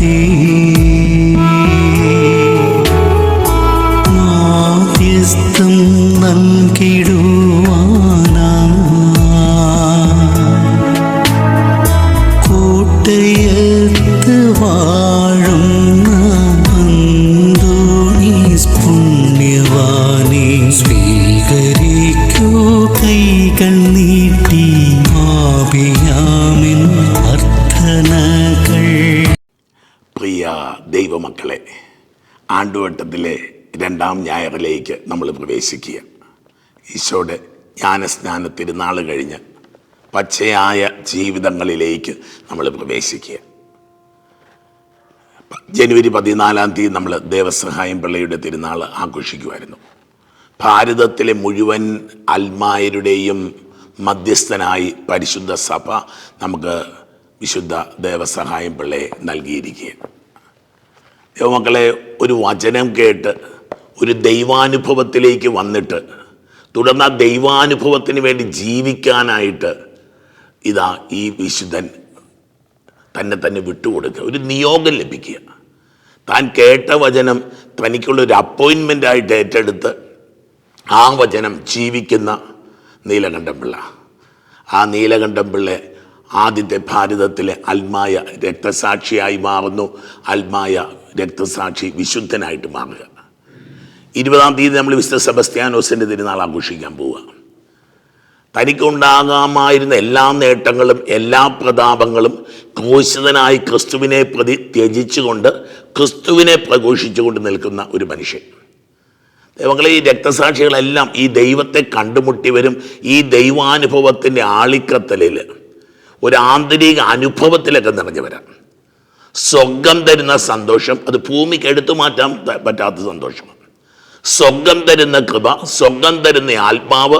ഉപേക്ഷിക്കാതെ മാധ്യസ്ഥം നൽകിടുവാനാ. കോട്ടയത്ത് വാഴുന്ന പുണ്യവാനെ സ്വീകരിക്കൂ. കൈകൾ നീട്ടി ആപിയാമിൻ ദൈവമക്കളെ ആണ്ടുവട്ടത്തിലെ രണ്ടാം ഞായറിലേക്ക് നമ്മൾ പ്രവേശിക്കുക. ഈശോയുടെ ജ്ഞാനസ്നാന തിരുനാൾ കഴിഞ്ഞ് പച്ചയായ ജീവിതങ്ങളിലേക്ക് നമ്മൾ പ്രവേശിക്കുക. ജനുവരി പതിനാലാം തീയതി നമ്മൾ ദേവസഹായം പിള്ളയുടെ തിരുനാൾ ആഘോഷിക്കുമായിരുന്നു. ഭാരതത്തിലെ മുഴുവൻ അൽമായരുടെയും മധ്യസ്ഥനായി പരിശുദ്ധ സഭ നമുക്ക് വിശുദ്ധ ദേവസഹായം പിള്ളയെ നൽകിയിരിക്കുകയാണ്. ദൈവമക്കളെ ഒരു വചനം കേട്ട് ഒരു ദൈവാനുഭവത്തിലേക്ക് വന്നിട്ട് തുടർന്ന് ആ ദൈവാനുഭവത്തിന് വേണ്ടി ജീവിക്കാനായിട്ട് ഇതാ ഈ വിശുദ്ധൻ തന്നെ തന്നെ വിട്ടുകൊടുക്കുക. ഒരു നിയോഗം ലഭിക്കുക. താൻ കേട്ട വചനം തനിക്കുള്ള ഒരു അപ്പോയിൻമെന്റ് ആയിട്ട് ഏറ്റെടുത്ത് ആ വചനം ജീവിക്കുന്ന നീലകണ്ഠൻ പിള്ള. ആ നീലകണ്ഠൻ പിള്ള ആദ്യത്തെ ഭാരതത്തിലെ അൽമായ രക്തസാക്ഷിയായി മാറുന്നു. അൽമായ രക്തസാക്ഷി വിശുദ്ധനായിട്ട് മാറുക. ഇരുപതാം തീയതി നമ്മൾ വിശുദ്ധ സെബസ്ത്യാനോസിന്റെ തിരുനാൾ ആഘോഷിക്കാൻ പോവുക. തനിക്കുണ്ടാകാമായിരുന്ന എല്ലാ നേട്ടങ്ങളും എല്ലാ പ്രതാപങ്ങളും ക്രൂശിതനായി ക്രിസ്തുവിനെ പ്രതി ത്യജിച്ചുകൊണ്ട് ക്രിസ്തുവിനെ പ്രഘോഷിച്ചുകൊണ്ട് നിൽക്കുന്ന ഒരു മനുഷ്യൻ. ദൈവങ്ങളെ ഈ രക്തസാക്ഷികളെല്ലാം ഈ ദൈവത്തെ കണ്ടുമുട്ടിവരും ഈ ദൈവാനുഭവത്തിന്റെ ആളിക്കത്തലിൽ ഒരു ആന്തരിക അനുഭവത്തിലൊക്കെ നിറഞ്ഞു വരാം. സ്വർഗം തരുന്ന സന്തോഷം അത് ഭൂമിക്ക് എടുത്തു മാറ്റാൻ പറ്റാത്ത സന്തോഷമാണ്. സ്വർഗം തരുന്ന കൃപ സ്വർഗം തരുന്ന ആത്മാവ്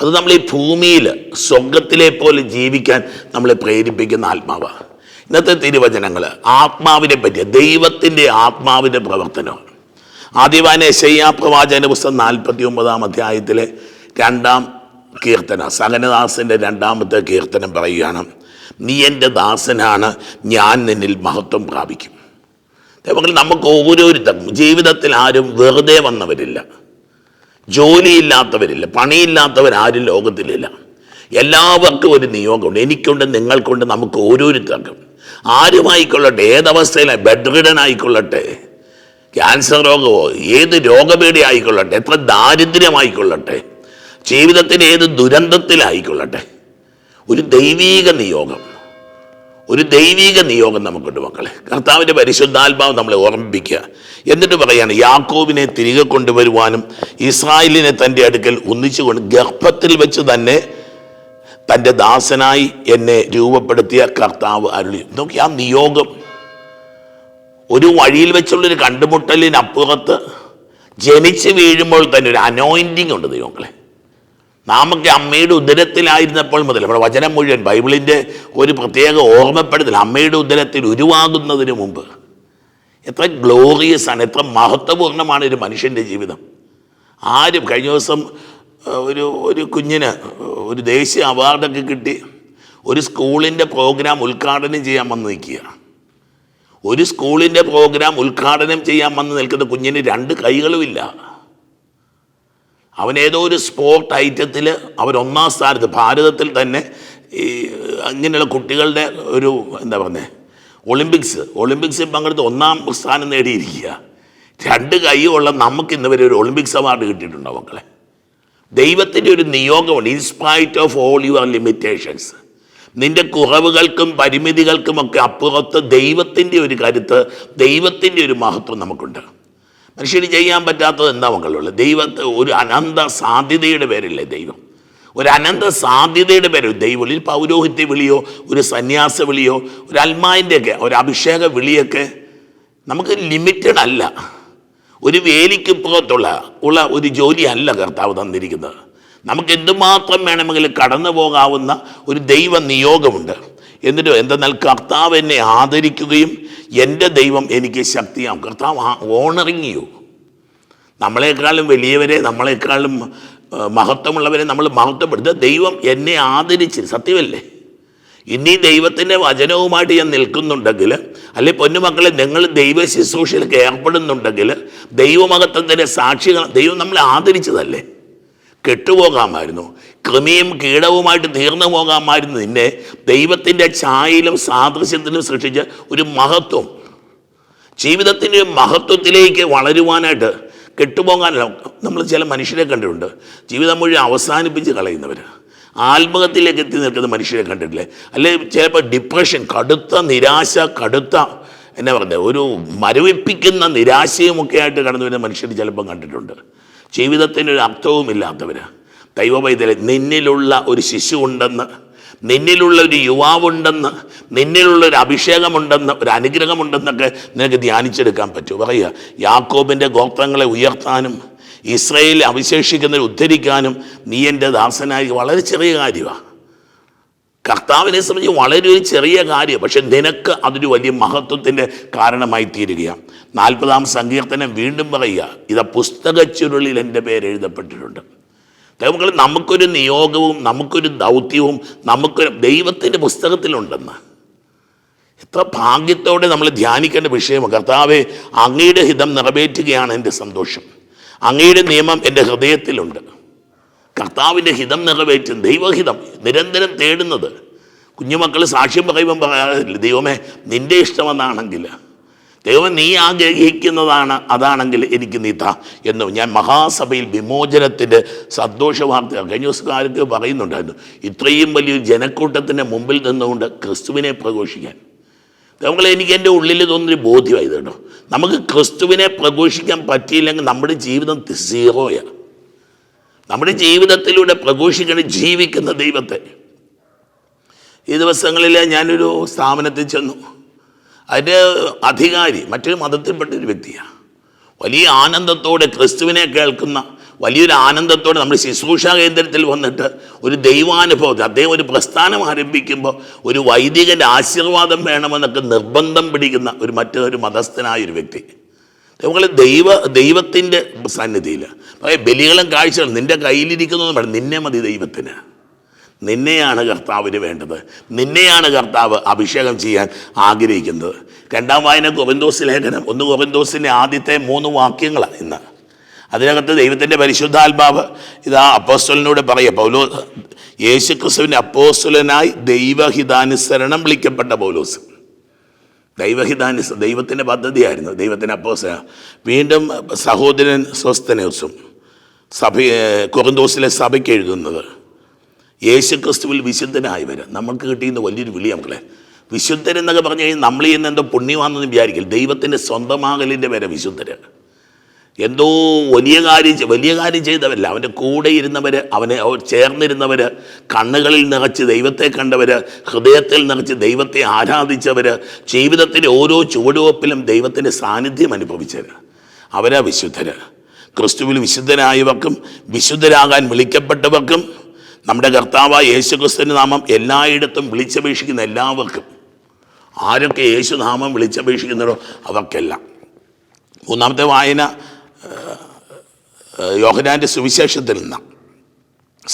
അത് നമ്മൾ ഈ ഭൂമിയിൽ സ്വർഗത്തിലെ പോലെ ജീവിക്കാൻ നമ്മളെ പ്രേരിപ്പിക്കുന്ന ആത്മാവാണ്. ഇന്നത്തെ തിരുവചനങ്ങൾ ആത്മാവിനെ പറ്റിയ ദൈവത്തിന്റെ ആത്മാവിന്റെ പ്രവർത്തനമാണ്. ആദിവാനെ ശയ്യാ പ്രവാചന പുസ്തകം നാൽപ്പത്തി ഒമ്പതാം അധ്യായത്തിലെ രണ്ടാം കീർത്തന സകനദാസിന്റെ രണ്ടാമത്തെ കീർത്തനം പറയുകയാണ്. നീ എന്റെ ദാസനാണ് ഞാൻ നിന്നിൽ മഹത്വം പ്രാപിക്കും. ദൈവങ്ങൾ നമുക്ക് ഓരോരുത്തർക്കും ജീവിതത്തിൽ ആരും വെറുതെ വന്നവരില്ല. ജോലിയില്ലാത്തവരില്ല പണിയില്ലാത്തവരാരും ലോകത്തിലില്ല. എല്ലാവർക്കും ഒരു നിയോഗമുണ്ട് എനിക്കുണ്ട് നിങ്ങൾക്കുണ്ട് നമുക്ക് ഓരോരുത്തർക്കും. ആരുമായിക്കൊള്ളട്ടെ ഏതവസ്ഥയിലെ ബെഡ് റിഡൻ ആയിക്കൊള്ളട്ടെ ക്യാൻസർ രോഗമോ ഏത് രോഗപേടി ആയിക്കൊള്ളട്ടെ എത്ര ദാരിദ്ര്യമായിക്കൊള്ളട്ടെ ജീവിതത്തിന് ഏത് ദുരന്തത്തിലായിക്കൊള്ളട്ടെ. ഒരു ദൈവീക നിയോഗം. ഒരു ദൈവിക നിയോഗം നമുക്കുണ്ട് മക്കളെ. കർത്താവിന്റെ പരിശുദ്ധാത്മാവ് നമ്മളെ ഓർമ്മിപ്പിക്കുക. എന്നിട്ട് പറയാണ് യാക്കോബിനെ തിരികെ കൊണ്ടുവരുവാനും ഇസ്രായേലിനെ തന്റെ അടുക്കൽ ഒന്നിച്ചുകൊണ്ട് ഗർഭത്തിൽ വെച്ച് തന്നെ തന്റെ ദാസനായി എന്നെ രൂപപ്പെടുത്തിയ കർത്താവ് അരുളി. നോക്കി ആ നിയോഗം ഒരു വഴിയിൽ വെച്ചുള്ളൊരു കണ്ടുമുട്ടലിനപ്പുറത്ത് ജനിച്ച് വീഴുമ്പോൾ തന്നെ ഒരു അനോയിന്റിങ് ഉണ്ട് ദൈവങ്ങളെ നാമൊക്കെ അമ്മയുടെ ഉദരത്തിലായിരുന്നപ്പോൾ മുതൽ നമ്മുടെ വചനം മുഴുവൻ ബൈബിളിന്റെ ഒരു പ്രത്യേക ഓർമ്മപ്പെടുത്തൽ അമ്മയുടെ ഉദരത്തിൽ ഉരുവാകുന്നതിന് മുമ്പ്. എത്ര ഗ്ലോറിയസ് ആണ് എത്ര മഹത്വപൂർണമാണ് ഒരു മനുഷ്യന്റെ ജീവിതം. ആരും കഴിഞ്ഞ ദിവസം ഒരു ഒരു കുഞ്ഞിന് ഒരു ദേശീയ അവാർഡൊക്കെ കിട്ടി. ഒരു സ്കൂളിന്റെ പ്രോഗ്രാം ഉദ്ഘാടനം ചെയ്യാൻ വന്ന് നിൽക്കുക. ഒരു സ്കൂളിന്റെ പ്രോഗ്രാം ഉദ്ഘാടനം ചെയ്യാൻ വന്ന് നിൽക്കുന്ന കുഞ്ഞിന് രണ്ട് കൈകളുമില്ല. അവൻ ഏതോ ഒരു സ്പോർട്ട് ഐറ്റത്തിൽ അവൻ ഒന്നാം സ്ഥാനത്ത് ഭാരതത്തിൽ തന്നെ ഈ അങ്ങനെയുള്ള കുട്ടികളുടെ ഒരു എന്താ പറയുന്നത് ഒളിമ്പിക്സ് ഒളിമ്പിക്സിൽ പങ്കെടുത്ത് ഒന്നാം സ്ഥാനം നേടിയിരിക്കുക. രണ്ട് കൈയുള്ള നമുക്ക് ഇന്ന് വരെ ഒരു ഒളിമ്പിക്സ് അവാർഡ് കിട്ടിയിട്ടുണ്ടോ മക്കളെ? ദൈവത്തിന്റെ ഒരു നിയോഗമുണ്ട് in spite of all your limitations നിന്റെ കുറവുകൾക്കും പരിമിതികൾക്കുമൊക്കെ അപ്പുറത്ത് ദൈവത്തിന്റെ ഒരു കരുത്ത് ദൈവത്തിന്റെ ഒരു മഹത്വം നമുക്കുണ്ട്. മനുഷ്യന് ചെയ്യാൻ പറ്റാത്തത് എന്താ മക്കളുള്ളത് ദൈവത്തെ ഒരു അനന്ത സാധ്യതയുടെ പേരല്ലേ ദൈവം? ഒരു അനന്ത സാധ്യതയുടെ പേര്. ദൈവം ഒരു പൗരോഹിത്യ വിളിയോ ഒരു സന്യാസ വിളിയോ ഒരു അൽമായിന്റെയൊക്കെ ഒരു അഭിഷേക വിളിയൊക്കെ നമുക്ക് ലിമിറ്റഡ് അല്ല. ഒരു വേലിക്ക് പുറത്തുള്ള ഉള്ള ഒരു ജോലിയല്ല കർത്താവ് തന്നിരിക്കുന്നത്. നമുക്ക് എന്തുമാത്രം വേണമെങ്കിലും കടന്നു പോകാവുന്ന ഒരു ദൈവ നിയോഗമുണ്ട്. എന്നിട്ട് എന്തെന്നാൽ കർത്താവ് എന്നെ ആദരിക്കുകയും എന്റെ ദൈവം എനിക്ക് ശക്തിയാവും കർത്താവ് ഓണറിങ് യു. നമ്മളെക്കാളും വലിയവരെ നമ്മളെക്കാളും മഹത്വമുള്ളവരെ നമ്മൾ മഹത്വപ്പെടുത്തുക. ദൈവം എന്നെ ആദരിച്ച്. സത്യമല്ലേ? ഇനി ദൈവത്തിന്റെ വചനവുമായിട്ട് ഞാൻ നിൽക്കുന്നുണ്ടെങ്കിൽ അല്ലെ പൊന്നുമക്കളെ നിങ്ങൾ ദൈവ ശുശ്രൂഷയിലേക്ക് ഏർപ്പെടുന്നുണ്ടെങ്കിൽ ദൈവമഹത്വത്തിന്റെ സാക്ഷികൾ ദൈവം നമ്മളെ ആദരിച്ചതല്ലേ? കെട്ടുപോകാമായിരുന്നു. കൃമിയും കീടവുമായിട്ട് തീർന്നു പോകാമായിരുന്നു നിന്നെ. ദൈവത്തിന്റെ ഛായയിലും സാദൃശ്യത്തിലും സൃഷ്ടിച്ച ഒരു മഹത്വം. ജീവിതത്തിന്റെ മഹത്വത്തിലേക്ക് വളരുവാനായിട്ട് കെട്ടുപോകാനല്ല നമ്മൾ ചില മനുഷ്യരെ കണ്ടിട്ടുണ്ട്. ജീവിതം മുഴുവൻ അവസാനിപ്പിച്ച് കളയുന്നവർ ആത്മഹത്യയിലേക്ക് എത്തി നിൽക്കുന്ന മനുഷ്യരെ കണ്ടിട്ടില്ലേ? അല്ലെങ്കിൽ ചിലപ്പോൾ ഡിപ്രഷൻ കടുത്ത നിരാശ കടുത്ത എന്നാ പറയുന്നത് ഒരു മരവിപ്പിക്കുന്ന നിരാശയുമൊക്കെ ആയിട്ട് കടന്നു വരുന്ന മനുഷ്യർ ചിലപ്പോൾ കണ്ടിട്ടുണ്ട്. ജീവിതത്തിന് ഒരു അർത്ഥവുമില്ലാത്തവർ ദൈവവൈദ്യരെ നിന്നിലുള്ള ഒരു ശിശു ഉണ്ടെന്ന് നിന്നിലുള്ള ഒരു യുവാവുണ്ടെന്ന് നിന്നിലുള്ള ഒരു അഭിഷേകമുണ്ടെന്ന് ഒരു അനുഗ്രഹമുണ്ടെന്നൊക്കെ നിനക്ക് ധ്യാനിച്ചെടുക്കാൻ പറ്റൂ. പറയുക യാക്കോബിന്റെ ഗോത്രങ്ങളെ ഉയർത്താനും ഇസ്രയേൽ അവശേഷിക്കുന്നവരെ ഉദ്ധരിക്കാനും നീ എന്റെ ദാസനായി. വളരെ ചെറിയ കാര്യമാണ് കർത്താവിനെ സംബന്ധിച്ച് വളരെ ഒരു ചെറിയ കാര്യം പക്ഷെ നിനക്ക് അതൊരു വലിയ മഹത്വത്തിന്റെ കാരണമായി തീരുകയാണ് നാൽപ്പതാം സങ്കീർത്തനം വീണ്ടും പറയുക ഇത് പുസ്തക ചുരുളിൽ എന്റെ പേര് എഴുതപ്പെട്ടിട്ടുണ്ട്. ദൈവങ്ങൾ നമുക്കൊരു നിയോഗവും നമുക്കൊരു ദൗത്യവും നമുക്കൊരു ദൈവത്തിന്റെ പുസ്തകത്തിലുണ്ടെന്ന്. എത്ര ഭാഗ്യത്തോടെ നമ്മൾ ധ്യാനിക്കേണ്ട വിഷയമാണ്. കർത്താവെ അങ്ങയുടെ ഹിതം നിറവേറ്റുകയാണ് എന്റെ സന്തോഷം. അങ്ങയുടെ നിയമം എന്റെ ഹൃദയത്തിലുണ്ട്. കർത്താവിന്റെ ഹിതം നിറവേറ്റും ദൈവഹിതം നിരന്തരം തേടുന്നത്. കുഞ്ഞുമക്കൾ സാക്ഷ്യം പറയുമ്പം പറയാറില്ല ദൈവമേ നിന്റെ ഇഷ്ടമെന്നാണെങ്കിൽ ദൈവം നീ ആഗ്രഹിക്കുന്നതാണ് അതാണെങ്കിൽ എനിക്ക് നീ താ എന്ന് ഞാൻ മഹാസഭയിൽ വിമോചനത്തിന്റെ സന്തോഷ വാർത്ത കഴിഞ്ഞ ദിവസക്കാർക്ക് പറയുന്നുണ്ടായിരുന്നു ഇത്രയും വലിയ ജനക്കൂട്ടത്തിന്റെ മുമ്പിൽ നിന്നുകൊണ്ട് ക്രിസ്തുവിനെ പ്രഘോഷിക്കാൻ. ദൈവങ്ങളെ എനിക്ക് എന്റെ ഉള്ളിൽ തോന്നി ബോധ്യമായത് കേട്ടോ. നമുക്ക് ക്രിസ്തുവിനെ പ്രഘോഷിക്കാൻ പറ്റിയില്ലെങ്കിൽ നമ്മുടെ ജീവിതം സീറോയാണ് നമ്മുടെ ജീവിതത്തിലൂടെ പ്രഘോഷിക്കണം ജീവിക്കുന്ന ദൈവത്തെ. ഈ ദിവസങ്ങളിൽ ഞാനൊരു സ്ഥാപനത്തിൽ ചെന്നു. അതിന്റെ അധികാരി മറ്റൊരു മതത്തിൽപ്പെട്ട ഒരു വ്യക്തിയാണ്. വലിയ ആനന്ദത്തോടെ ക്രിസ്തുവിനെ കേൾക്കുന്ന വലിയൊരു ആനന്ദത്തോടെ നമ്മുടെ ശുശ്രൂഷാ കേന്ദ്രത്തിൽ വന്നിട്ട് ഒരു ദൈവാനുഭവത്തിൽ അദ്ദേഹം ഒരു പ്രസ്ഥാനം ആരംഭിക്കുമ്പോൾ ഒരു വൈദികന്റെ ആശീർവാദം വേണമെന്നൊക്കെ നിർബന്ധം പിടിക്കുന്ന ഒരു മറ്റൊരു മതസ്ഥനായ ഒരു വ്യക്തി. നമ്മൾ ദൈവ ദൈവത്തിന്റെ സന്നിധിയിൽ പക്ഷേ ബലികളും കാഴ്ചകളും നിന്റെ കയ്യിലിരിക്കുന്നതും വേണം. നിന്നെ മതി ദൈവത്തിന്. നിന്നെയാണ് കർത്താവിന് വേണ്ടത്. നിന്നെയാണ് കർത്താവ് അഭിഷേകം ചെയ്യാൻ ആഗ്രഹിക്കുന്നത്. രണ്ടാം വായന ഗോവിന്ദോസ് ലേഖനം. ഒന്ന് ഗോവിന്ദോസിന്റെ ആദ്യത്തെ മൂന്ന് വാക്യങ്ങളാണ് ഇന്ന്. അതിനകത്ത് ദൈവത്തിന്റെ പരിശുദ്ധാത്മാവ് ഇതാ അപ്പോസ്റ്റലിനോട് പറയുക. പൗലോ യേശുക്രിസ്തുവിന്റെ അപ്പോസ്റ്റലനായി ദൈവഹിതാനുസരണം വിളിക്കപ്പെട്ട പൗലോസ്. ദൈവഹിതാനുസ ദൈവത്തിന്റെ പദ്ധതിയായിരുന്നു. ദൈവത്തിന്റെ അപ്പോസ വീണ്ടും സഹോദരൻ സ്വസ്ഥനോസും സഭ കൊറന്തോസിലെ സഭയ്ക്ക് എഴുതുന്നത് യേശു ക്രിസ്തുവിൽ വിശുദ്ധനായവർ നമുക്ക് കിട്ടിയിരുന്ന വലിയൊരു വിളി മക്കളെ. വിശുദ്ധരെന്നൊക്കെ പറഞ്ഞു കഴിഞ്ഞാൽ നമ്മൾ ചെയ്യുന്ന എന്തോ പുണ്യമാണെന്ന് വിചാരിക്കില്ല ദൈവത്തിന്റെ സ്വന്തമാകലിന്റെ വരെ വിശുദ്ധര് എന്തോ വലിയ കാര്യം വലിയ കാര്യം ചെയ്തവരല്ല. അവന്റെ കൂടെ ഇരുന്നവർ അവനെ ചേർന്നിരുന്നവർ കണ്ണുകളിൽ നിറച്ച് ദൈവത്തെ കണ്ടവർ ഹൃദയത്തിൽ നിറച്ച് ദൈവത്തെ ആരാധിച്ചവർ ജീവിതത്തിന്റെ ഓരോ ചുവടുവെപ്പിലും ദൈവത്തിന്റെ സാന്നിധ്യം അനുഭവിച്ചവർ അവരാ വിശുദ്ധർ ക്രിസ്തുവിൽ വിശുദ്ധരായവർക്കും വിശുദ്ധരാകാൻ വിളിക്കപ്പെട്ടവർക്കും നമ്മുടെ കർത്താവായ യേശു ക്രിസ്തുവിന്റെ നാമം എല്ലായിടത്തും വിളിച്ചപേക്ഷിക്കുന്ന എല്ലാവർക്കും ആരൊക്കെ യേശു നാമം വിളിച്ചപേക്ഷിക്കുന്നതോ അവർക്കെല്ലാം. മൂന്നാമത്തെ വായന യോഹനാന്റെ സുവിശേഷത്തിൽ നിന്ന്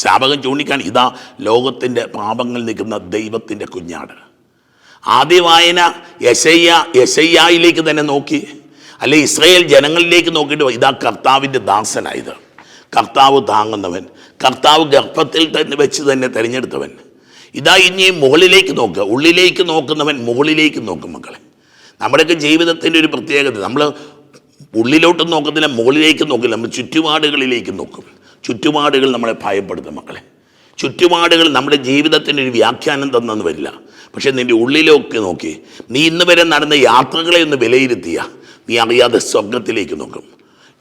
ശാപകം ചൂണ്ടിക്കാൻ ഇതാ ലോകത്തിന്റെ പാപങ്ങൾ നിൽക്കുന്ന ദൈവത്തിന്റെ കുഞ്ഞാട്. ആദ്യ വായന യശയ്യ യശയ്യായിലേക്ക് തന്നെ നോക്കി അല്ലെ ഇസ്രയേൽ ജനങ്ങളിലേക്ക് നോക്കിയിട്ട് ഇതാ കർത്താവിന്റെ ദാസനായത്. കർത്താവ് താങ്ങുന്നവൻ കർത്താവ് ഗർഭത്തിൽ തന്നെ വെച്ച് തന്നെ തിരഞ്ഞെടുത്തവൻ. ഇതാ ഇനി മുകളിലേക്ക് നോക്കുക ഉള്ളിലേക്ക് നോക്കുന്നവൻ മുകളിലേക്ക് നോക്കും മക്കളെ. നമ്മുടെയൊക്കെ ജീവിതത്തിന്റെ ഒരു പ്രത്യേകത നമ്മൾ ഉള്ളിലോട്ട് നോക്കത്തില്ല മുകളിലേക്ക് നോക്കില്ല നമ്മൾ ചുറ്റുപാടുകളിലേക്ക് നോക്കും. ചുറ്റുപാടുകൾ നമ്മളെ ഭയപ്പെടുത്തും മക്കളെ. ചുറ്റുപാടുകൾ നമ്മുടെ ജീവിതത്തിന്റെ ഒരു വ്യാഖ്യാനം തന്നെന്ന് വരില്ല. പക്ഷേ നിന്റെ ഉള്ളിലേക്ക് നോക്കി നീ ഇന്ന് വരെ നടന്ന യാത്രകളെ ഒന്ന് വിലയിരുത്തിയ. നീ അറിയാതെ സ്വർഗത്തിലേക്ക് നോക്കും.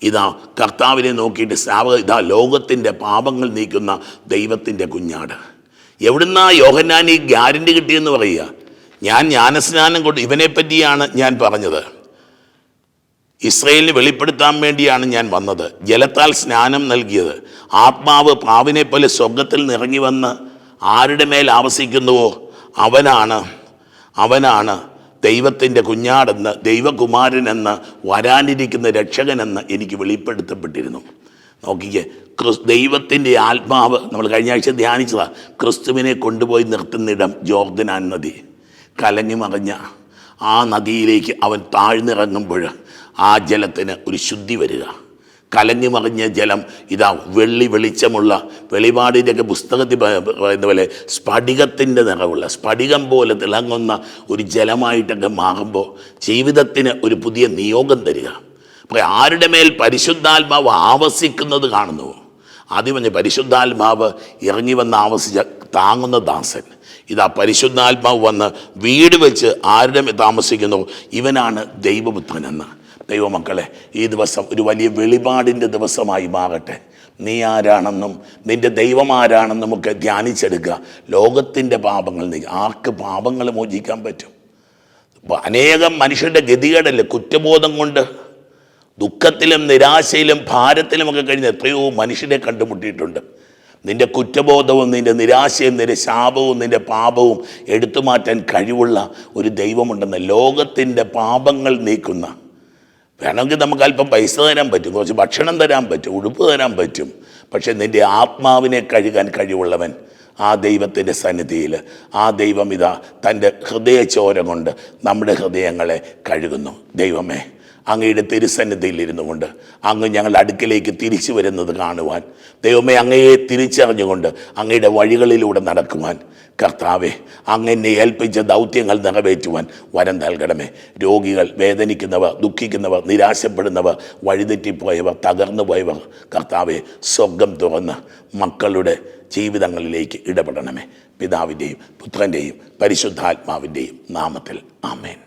ഇതാ കർത്താവിനെ നോക്കിയിട്ട് സാവ ഇതാ ലോകത്തിന്റെ പാപങ്ങൾ നീക്കുന്ന ദൈവത്തിന്റെ കുഞ്ഞാട്. എവിടുന്നാ യോഹന്നാൻ ഈ ഗ്യാരണ്ടി കിട്ടിയെന്ന് പറയുക? ഞാൻ ജ്ഞാനസ്നാനം കൊണ്ട് ഇവനെപ്പറ്റിയാണ് ഞാൻ പറഞ്ഞത്. ഇസ്രയേലിന് വെളിപ്പെടുത്താൻ വേണ്ടിയാണ് ഞാൻ വന്നത്. ജലത്താൽ സ്നാനം നൽകിയത്. ആത്മാവ് പാവിനെ പോലെ സ്വർഗത്തിൽ നിറങ്ങി വന്ന് ആരുടെ മേൽ ആവസിക്കുന്നുവോ? അവനാണ്. അവനാണ് ദൈവത്തിന്റെ കുഞ്ഞാടെന്ന് ദൈവകുമാരനെന്ന് വരാനിരിക്കുന്ന രക്ഷകനെന്ന് എനിക്ക് വെളിപ്പെടുത്തപ്പെട്ടിരുന്നു. നോക്കിക്കേ ക്രിസ് ദൈവത്തിന്റെ ആത്മാവ് നമ്മൾ കഴിഞ്ഞ ആഴ്ച ധ്യാനിച്ചതാണ് ക്രിസ്തുവിനെ കൊണ്ടുപോയി നിർത്തുന്നിടം ജോർദനാൻ നദി. കലങ്ങി മറിഞ്ഞ ആ നദിയിലേക്ക് അവൻ താഴ്ന്നിറങ്ങുമ്പോൾ ആ ജലത്തിന് ഒരു ശുദ്ധി വരിക. കലങ്ങി മറിഞ്ഞ ജലം ഇതാ വെള്ളി വെളിച്ചമുള്ള വെളിപാടിന്റെയൊക്കെ പുസ്തകത്തിൽ പറയുന്ന പോലെ സ്ഫടികത്തിന്റെ നിറവുള്ള സ്ഫടികം പോലെ തിളങ്ങുന്ന ഒരു ജലമായിട്ടൊക്കെ മാറുമ്പോൾ ജീവിതത്തിന് ഒരു പുതിയ നിയോഗം തരിക. അപ്പോൾ ആരുടെ മേൽ പരിശുദ്ധാത്മാവ് ആവസിക്കുന്നത് കാണുന്നു? ആദ്യം പറഞ്ഞ പരിശുദ്ധാത്മാവ് ഇറങ്ങി വന്ന് ആവസിച്ച താങ്ങുന്ന ദാസൻ. ഇതാ പരിശുദ്ധാത്മാവ് വന്ന് വീട് വെച്ച് ആരുടെ താമസിക്കുന്നു? ഇവനാണ് ദൈവപുത്രനെന്ന് ദൈവമക്കളെ ഈ ദിവസം ഒരു വലിയ വെളിപാടിന്റെ ദിവസമായി മാറട്ടെ. നീ ആരാണെന്നും നിന്റെ ദൈവം ആരാണെന്നും ഒക്കെ ധ്യാനിച്ചെടുക്കുക. ലോകത്തിന്റെ പാപങ്ങൾ നീ ആർക്ക് പാപങ്ങൾ മോചിക്കാൻ പറ്റും? അനേകം മനുഷ്യരുടെ ഗതികേടല്ലേ കുറ്റബോധം കൊണ്ട്? ദുഃഖത്തിലും നിരാശയിലും ഭാരത്തിലും ഭാരത്തിലുമൊക്കെ കഴിഞ്ഞ് എത്രയോ മനുഷ്യനെ കണ്ടുമുട്ടിയിട്ടുണ്ട്. നിന്റെ കുറ്റബോധവും നിന്റെ നിരാശയും നിന്റെ ശാപവും നിന്റെ പാപവും എടുത്തു മാറ്റാൻ കഴിവുള്ള ഒരു ദൈവമുണ്ടെന്ന് ലോകത്തിന്റെ പാപങ്ങൾ നീക്കുന്ന വേണമെങ്കിൽ നമുക്ക് അല്പം പൈസ തരാൻ പറ്റും കുറച്ച് ഭക്ഷണം തരാൻ പറ്റും ഉടുപ്പ് തരാൻ പറ്റും. പക്ഷെ നിന്റെ ആത്മാവിനെ കഴുകാൻ കഴിവുള്ളവൻ ആ ദൈവത്തിന്റെ സന്നിധിയിൽ ആ ദൈവം ഇതാ തന്റെ ഹൃദയ ഹൃദയചോര കൊണ്ട് നമ്മുടെ ഹൃദയങ്ങളെ കഴുകുന്നു. ദൈവമേ. അങ്ങയുടെ തിരുസന്നിധിയിൽ ഇരുന്നു കൊണ്ട് അങ്ങ് ഞങ്ങളുടെ അടുക്കിലേക്ക് തിരിച്ചു വരുന്നത് കാണുവാൻ. ദൈവമേ അങ്ങയെ തിരിച്ചറിഞ്ഞുകൊണ്ട് അങ്ങയുടെ വഴികളിലൂടെ നടക്കുവാൻ. കർത്താവെ അങ്ങെന്നെ ഏൽപ്പിച്ച ദൗത്യങ്ങൾ നിറവേറ്റുവാൻ വരം നൽകണമേ. രോഗികൾ വേദനിക്കുന്നവർ ദുഃഖിക്കുന്നവർ നിരാശപ്പെടുന്നവർ വഴിതെറ്റിപ്പോയവർ തകർന്നു പോയവർ കർത്താവെ സ്വർഗം തുറന്ന് മക്കളുടെ ജീവിതങ്ങളിലേക്ക് ഇടപെടണമേ. പിതാവിന്റെയും പുത്രന്റെയും പരിശുദ്ധാത്മാവിന്റെയും നാമത്തിൽ ആമേൻ.